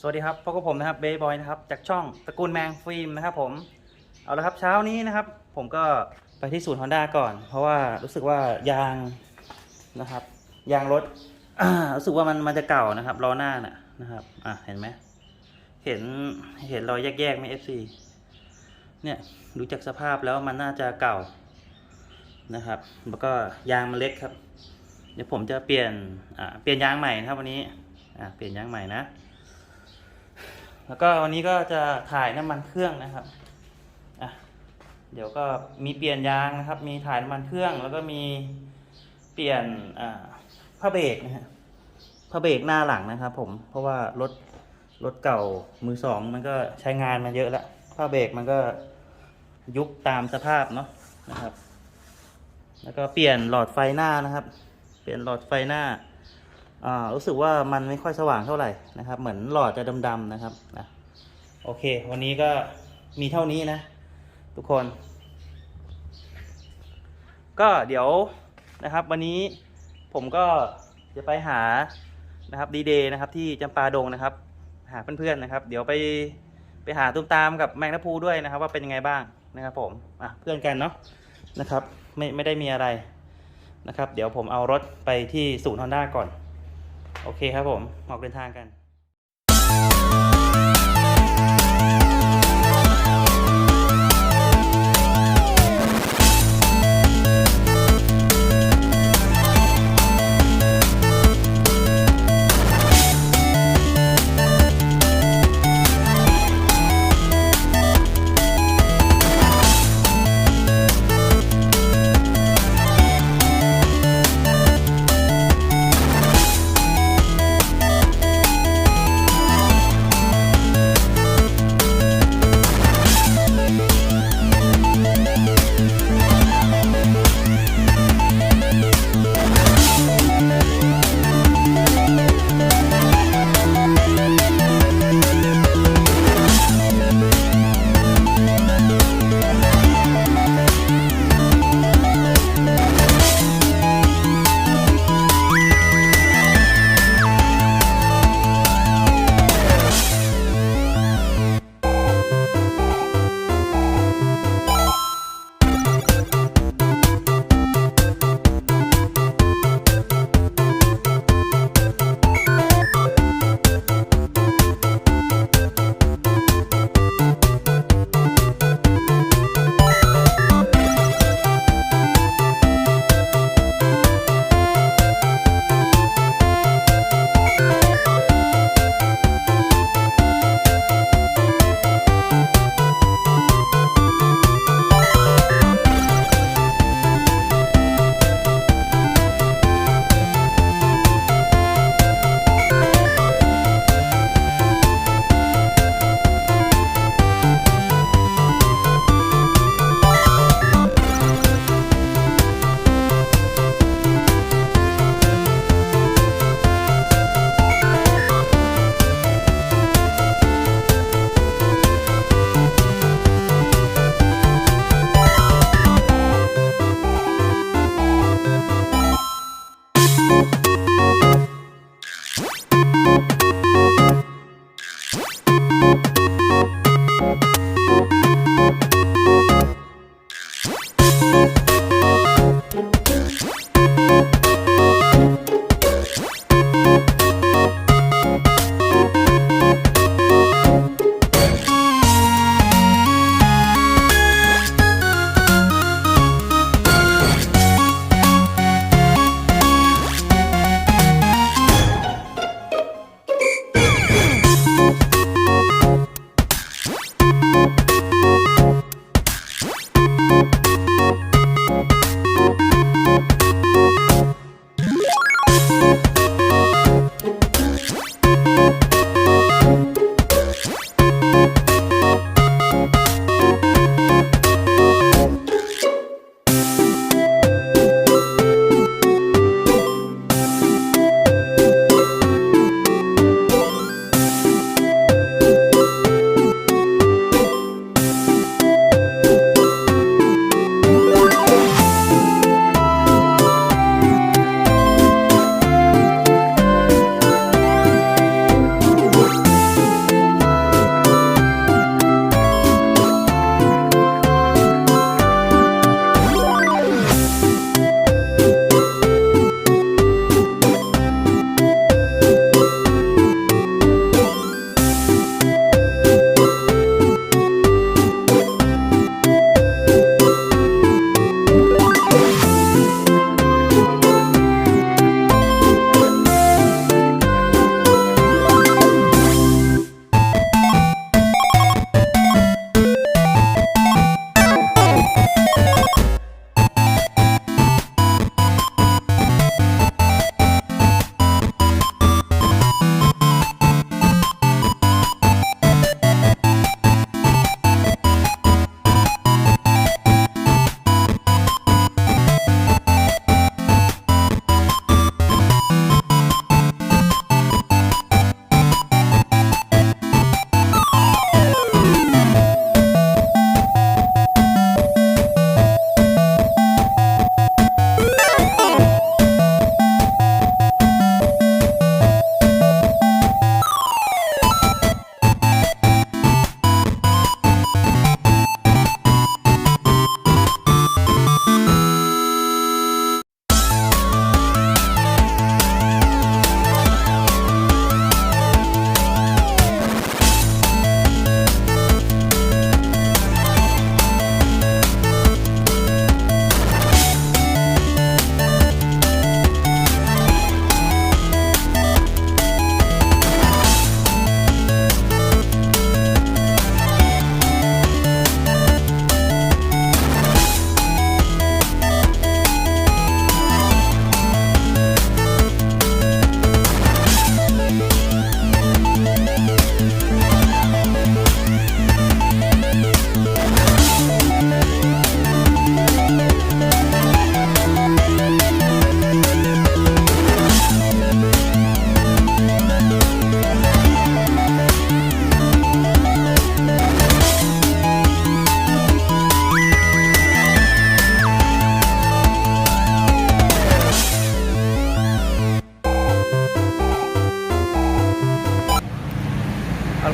สวัสดีครับพบกับผมนะครับเบย์บอยนะครับจากช่องตระกูลแมงฟิล์มนะครับผมเอาละครับเช้านี้นะครับ ผมก็ไปที่ศูนย์ฮอนด้าก่อน เพราะว่ารู้สึกว่ายางนะครับ ยางรถรู้สึกว่ามันมันจะเก่านะครับล้อหน้าน่ะนะครับอะเห็นไหมเห็นเห็นรอยแยกๆไหม FC เนี่ยดูจากสภาพแล้วมันน่าจะเก่านะครับ แล้วก็ยางมันเล็กครับ เดี๋ยวผมจะเปลี่ยนอ่าเปลี่ยนยางใหม่นะครับวันนี้อ่าเปลี่ยนยางใหม่นะ แล้วก็วันนี้ก็จะถ่ายน้ำมันเครื่องนะครับอะเดี๋ยวก็มีเปลี่ยนยางนะครับ มีถ่ายน้ำมันเครื่อง แล้วก็มีเปลี่ยนอ่าผ้าเบรกนะฮะผ้าเบรกหน้าหลังนะครับ ผมเพราะว่ารถรถเก่ามือสองมันก็ใช้งานมาเยอะแล้วผ้าเบรกมันก็ยุบตามสภาพเนาะนะครับ แล้วก็เปลี่ยนหลอดไฟหน้านะครับ เปลี่ยนหลอดไฟหน้าอ่า รู้สึกว่ามันไม่ค่อยสว่างเท่าไหร่นะครับ เหมือนหลอดจะดำๆนะครับนะโอเค วันนี้ก็มีเท่านี้นะ ทุกคน ก็เดี๋ยวนะครับ วันนี้ผมก็จะไปหานะครับดีเดย์นะครับ ที่จำปาดงนะครับ หาเพื่อนๆนะครับ เดี๋ยวไปไปหาตุ้มตามกับแมงนภูด้วยนะครับ ว่าเป็นยังไงบ้างนะครับ ผมอะเพื่อนกันเนาะนะครับ ไม่ไม่ได้มีอะไรนะครับ เดี๋ยวผมเอารถไปที่ศูนย์ฮอนด้าก่อน โอเคครับผม ออกเดินทางกัน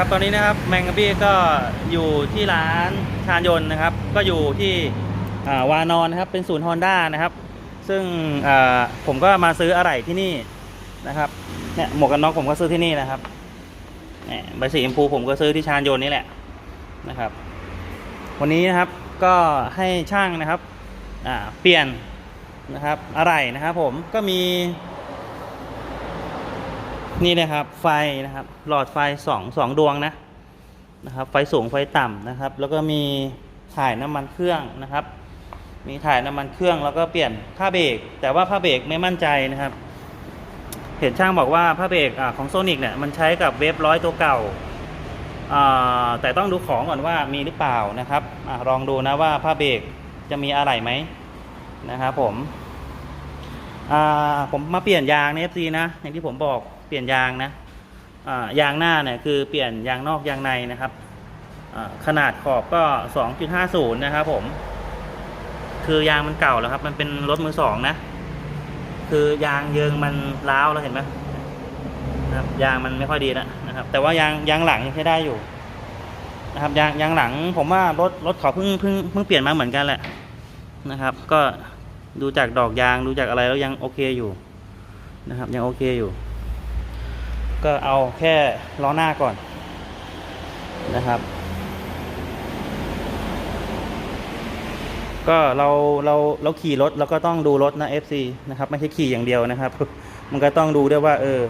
ครับ ตอนนี้นะครับแมงกะบี้ก็อยู่ที่ร้านชานยนต์นะครับ ก็อยู่ที่วานอนนะครับ เป็นศูนย์ฮอนด้านะครับ ซึ่งผมก็มาซื้ออะไหล่ที่นี่นะครับ เนี่ยหมวกกันน็อกผมก็ซื้อที่นี่นะครับเนี่ยใบสีชมพูผมก็ซื้อที่ชานยนต์นี่แหละนะครับ วันนี้นะครับก็ให้ช่างนะครับเปลี่ยนนะครับอะไหล่นะครับผมก็มี นี่นะครับไฟนะครับ หลอดไฟสองสองดวงนะนะครับ ไฟสูงไฟต่ำนะครับ แล้วก็มีถ่ายน้ำมันเครื่องนะครับ มีถ่ายน้ำมันเครื่องแล้วก็เปลี่ยนผ้าเบรกแต่ว่าผ้าเบรกไม่มั่นใจนะครับ เห็นช่างบอกว่าผ้าเบรกอของโซนิกเนี่ยมันใช้กับเวฟร้อยตัวเก่าแต่ต้องดูของก่อนว่ามีหรือเปล่านะครับอลองดูนะว่าผ้าเบรกจะมีอะไรไหมนะครับผมผมมาเปลี่ยนยางใน FC นะอย่างที่ผมบอก เปลี่ยนยางนะยางหน้าเนี่ยคือเปลี่ยนยางนอกยางในนะครับขนาดขอบก็ 2.50 นะครับผม คือยางมันเก่าแล้วครับ มันเป็นรถมือสองนะ คือยางเยิงมันร้าวแล้วเห็นไหมนะครับยางมันไม่ค่อยดีแล้วนะครับ แต่ว่ายางยางหลังยังใช้ได้อยู่ นะครับยางยางหลังผมว่ารถรถเขาเพิ่งเพิ่งเพิ่งเปลี่ยนมาเหมือนกันแหละนะครับ ก็ดูจากดอกยางดูจากอะไรแล้วยังโอเคอยู่นะครับ ยังโอเคอยู่ ก็เอาแค่ล้อหน้าก่อนนะครับ ก็เราเราเราขี่รถเราก็ต้องดูรถนะ FC นะครับไม่ใช่ขี่อย่างเดียวนะครับ มันก็ต้องดูด้วยว่าเออ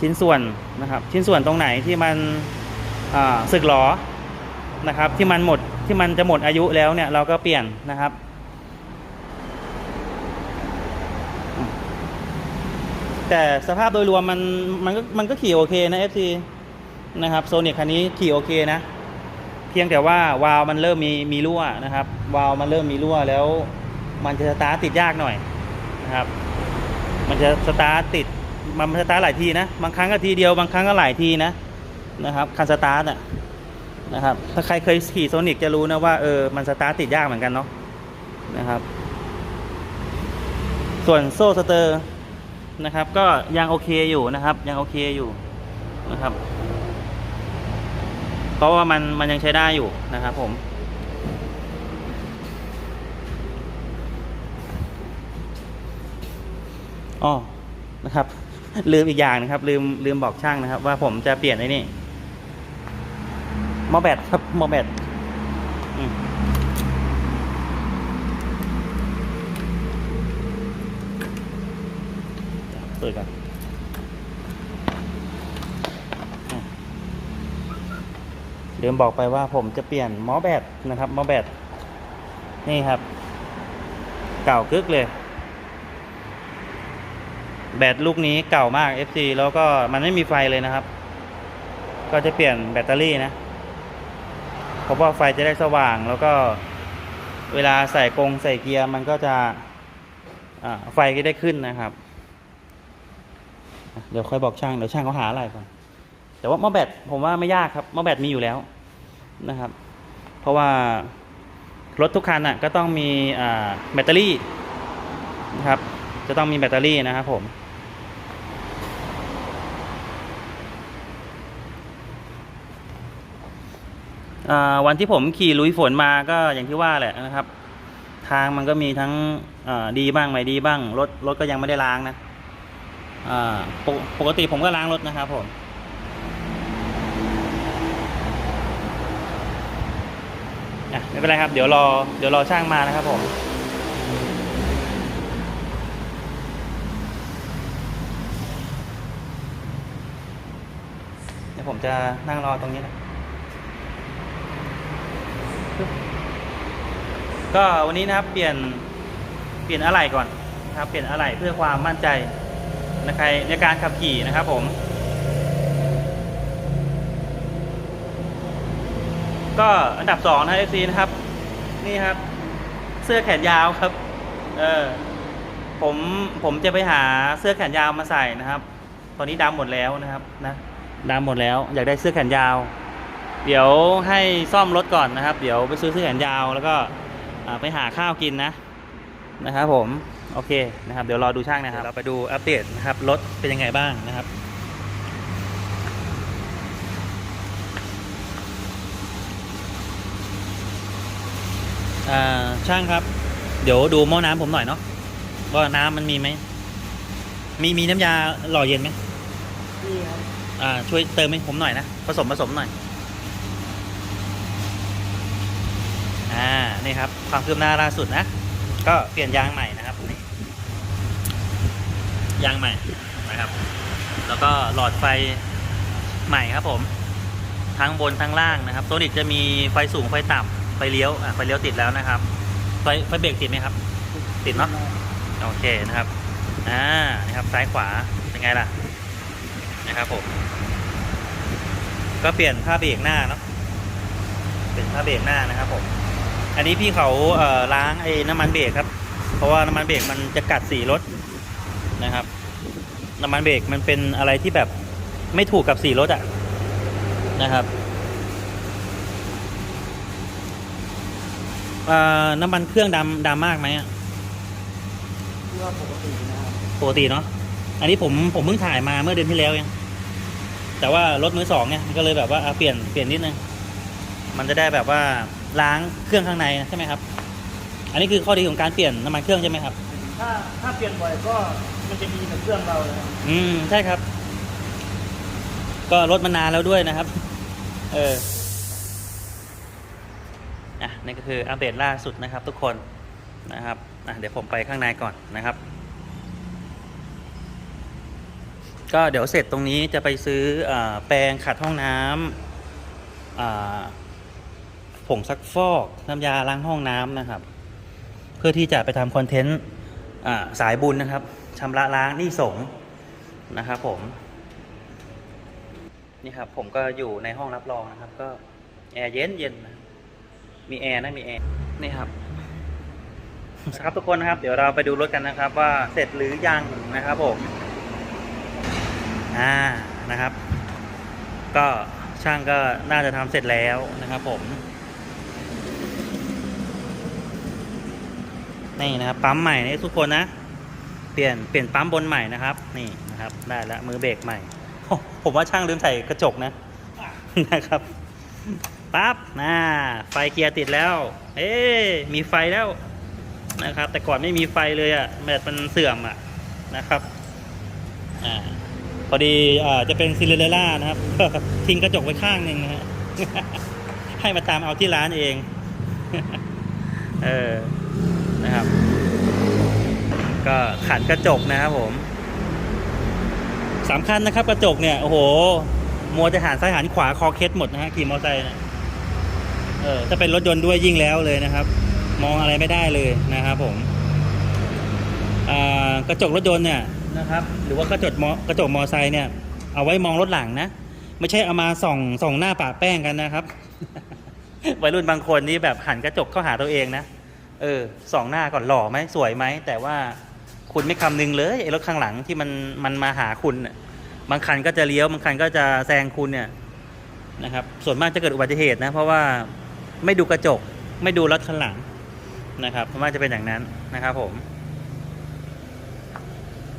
ชิ้นส่วนนะครับ ชิ้นส่วนตรงไหนที่มันอ่าสึกหรอนะครับ ที่มันหมดที่มันจะหมดอายุแล้วเนี่ยเราก็เปลี่ยนนะครับ แต่สภาพโดยรวมมันมันก็มันก็ขี่โอเคนะ FC นะครับโซนิกคันนี้ขี่โอเคนะ เพียงแต่ว่าวาล์วมันเริ่มมีมีรั่วนะครับ วาล์วมันเริ่มมีรั่วแล้ว มันจะสตาร์ทติดยากหน่อยนะครับ มันจะสตาร์ทติดมันสตาร์ทหลายทีนะ บางครั้งก็ทีเดียวบางครั้งก็หลายทีนะนะครับคันสตาร์ทอะนะครับถ้าใครเคยขี่โซนิกจะรู้นะว่าเออมันสตาร์ทติดยากเหมือนกันเนาะนะครับ ส่วนโซ่สเตอร์ นะครับ ก็ยังโอเคอยู่นะครับ ยังโอเคอยู่นะครับ เพราะว่ามันมันยังใช้ได้อยู่นะครับ ผม อ๋อ นะครับ ลืมอีกอย่างนะครับ ลืมลืมบอกช่างนะครับ ว่าผมจะเปลี่ยนไอ้นี่มอแบตครับมอแบตอืมเปิ ดก่อนอืมลืมบอกไปว่าผมจะเปลี่ยนหมอแบตนะครับหมอแบตนี่ครับ เก่ากึกเลย แบตลูกนี้เก่ามาก FC แล้วก็มันไม่มีไฟเลยนะครับ ก็จะเปลี่ยนแบตเตอรี่นะเพราะว่าไฟจะได้สว่างแล้วก็เวลาใส่กรงใส่เกียร์มันก็จะไฟก็ได้ขึ้นนะครับ เดี๋ยวค่อยบอกช่างเดี๋ยวช่างเขาหาอะไรก่อนแต่ว่าหม้อแบตผมว่าไม่ยากครับหม้อแบตมีอยู่แล้วนะครับ เพราะว่ารถทุกคันอะก็ต้องมีแบตเตอรี่นะครับ จะต้องมีแบตเตอรี่นะครับผมวันที่ผมขี่ลุยฝนมาก็อย่างที่ว่าแหละนะครับ ทางมันก็มีทั้งดีบ้างไม่ดีบ้างรถรถก็ยังไม่ได้ล้างนะ ปกปกติผมก็ล้างรถนะครับผม ไม่เป็นไรครับ เดี๋ยวรอ เดี๋ยวรอช่างมานะครับผมเดี๋ยวผมจะนั่งรอตรงนี้นะ ก็วันนี้นะครับเปลี่ยนเปลี่ยนอะไหล่ก่อนนะครับ เปลี่ยนอะไหล่เพื่อความมั่นใจ ในใครในการขับขี่นะครับผม ก็อันดับสองนะเอซีนะครับ นี่ครับ เสื้อแขนยาวครับ เออผมผมจะไปหาเสื้อแขนยาวมาใส่นะครับ ตอนนี้ดำหมดแล้วนะครับนะดำหมดแล้ว อยากได้เสื้อแขนยาว เดี๋ยวให้ซ่อมรถก่อนนะครับ เดี๋ยวไปซื้อเสื้อแขนยาวแล้วก็ไปหาข้าวกินนะนะครับผม โอเคนะครับเดี๋ยวรอดูช่างนะครับเราไปดูอัปเดตนะครับรถเป็นยังไงบ้างนะครับช่างครับ เดี๋ยวดูหม้อน้ำผมหน่อยเนาะว่าน้ำมันมีไหมมีมีน้ำยาหล่อเย็นไหมมีอ่าช่วยเติมให้ผมหน่อยนะผสมผสมหน่อยอ่านี่ครับความคืบหน้าล่าสุดนะ ก็เปลี่ยนยางใหม่นะครับนี่ยางใหม่นะครับ แล้วก็หลอดไฟใหม่ครับผม ทั้งบนทั้งล่างนะครับโซนิกจะมีไฟสูงไฟต่ำไฟเลี้ยวอะไฟเลี้ยวติดแล้วนะครับ ไฟไฟเบรกติดไหมครับ ติดเนาะโอเคนะครับอ่านี่ครับซ้ายขวาเป็นไงล่ะนะครับผมก็เปลี่ยนผ้าเบรกหน้าเนาะเป็นผ้าเบรกหน้านะครับผม อันนี้พี่เขาเอ่อล้างไอ้น้ำมันเบรกครับ เพราะว่าน้ำมันเบรกมันจะกัดสีรถนะครับ น้ำมันเบรกมันเป็นอะไรที่แบบไม่ถูกกับสีรถอะนะครับเอ่อน้ำมันเครื่องดำดำมากไหมอะที่ว่าปกตินะครับปกติเนาะ อันนี้ผมผมเพิ่งถ่ายมาเมื่อเดือนที่แล้วเอง แต่ว่ารถมือสองเนี่ยมันก็เลยแบบว่าอะเปลี่ยนเปลี่ยนนิดนึง มันจะได้แบบว่า ล้างเครื่องข้างในใช่ไหมครับ อันนี้คือข้อดีของการเปลี่ยนน้ำมันเครื่องใช่ไหมครับ ถ้าถ้าเปลี่ยนบ่อยก็มันจะดีกับเครื่องเราเลยครับอืมใช่ครับ ก็รถมานานแล้วด้วยนะครับ เอออะนี่ก็คืออัปเดตล่าสุดนะครับ ทุกคนนะครับอะเดี๋ยวผมไปข้างในก่อนนะครับ ก็เดี๋ยวเสร็จตรงนี้จะไปซื้ออาแปรงขัดห้องน้ำอ่า ผงซักฟอกน้ำยาล้างห้องน้ำนะครับ เพื่อที่จะไปทำคอนเทนต์สายบุญนะครับชำระล้างหนี้สงนะครับผมนี่ครับผมก็อยู่ในห้องรับรองนะครับ ก็แอร์เย็นเย็นมีแอร์นะมีแอร์นี่ครับครับทุกคนนะครับ เดี๋ยวเราไปดูรถกันนะครับ ว่าเสร็จหรือยังนะครับผมอ่านะครับ ก็ช่างก็น่าจะทำเสร็จแล้วนะครับผม นี่นะครับปั๊มใหม่นี่ทุกคนนะเปลี่ยนเปลี่ยนปั๊มบนใหม่นะครับ นี่นะครับได้แล้วมือเบรกใหม่ ผมว่าช่างลืมใส่กระจกนะนะครับปั๊บน่าไฟเกียร์ติดแล้ว เอ๊มีไฟแล้วนะครับ แต่ก่อนไม่มีไฟเลยอะ่ะแบตมันเสื่อมอะ่ะนะครับอ่าพอดีอ่าจะเป็นซิลเลล่านะครับทิ้งกระจกไว้ข้างหนึ่งนะฮะให้มาตามเอาที่ร้านเอง เออ นะครับ ก็ขันกระจกนะครับผมสำคัญนะครับกระจกเนี่ยโอ้โห มัวจะหันซ้ายหันขวาคอเคล็ดหมดนะฮะขี่มอเตอร์ไซค์เนี่ยเออถ้าเป็นรถยนต์ด้วยยิ่งแล้วเลยนะครับ มองอะไรไม่ได้เลยนะครับผมกระจกรถยนต์เนี่ยนะครับ หรือว่ากระจกมอกระจกมอเตอร์ไซค์เนี่ย เอาไว้มองรถหลังนะ ไม่ใช่เอามาส่องส่องหน้าปะแป้งกันนะครับวัยรุ่นบางคนนี่แบบหันกระจกเข้าหาตัวเองนะ เออส่องหน้าก่อนหล่อไหมสวยไหม แต่ว่าคุณไม่คำนึงเลยไอ้รถข้างหลังที่มันมันมาหาคุณน่ะบางคันก็จะเลี้ยวบางคันก็จะแซงคุณเนี่ยนะครับ ส่วนมากจะเกิดอุบัติเหตุนะ เพราะว่าไม่ดูกระจกไม่ดูรถข้างหลังนะครับส่วนมากจะเป็นอย่างนั้นนะครับผม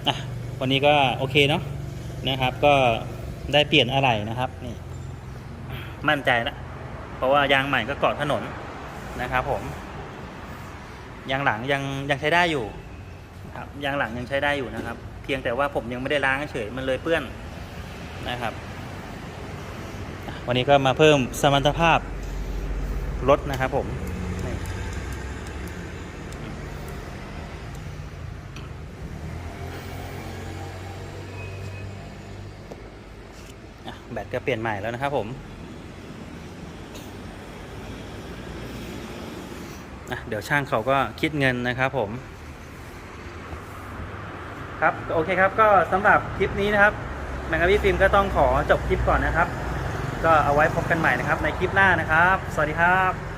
อะวันนี้ก็โอเคเนาะนะครับ ก็ได้เปลี่ยนอะไรนะครับนี่มั่นใจแล้วเพราะว่ายางใหม่ก็เกาะถนนนะครับผม ยางหลังยังยังใช้ได้อยู่ครับยางหลังยังใช้ได้อยู่นะครับ เพียงแต่ว่าผมยังไม่ได้ล้างเฉยมันเลยเปื้อนนะครับอะวันนี้ก็มาเพิ่มสมรรถภาพรถนะครับผมนี่อะแบตก็เปลี่ยนใหม่แล้วนะครับผมะเดี๋ยวช่างเขาก็คิดเงินนะครับผม ครับโอเคครับก็สำหรับคลิปนี้นะครับแมงกะพี่ฟิล์มก็ต้องขอจบคลิปก่อนนะครับ ก็เอาไว้พบกันใหม่นะครับในคลิปหน้านะครับ สวัสดีครับ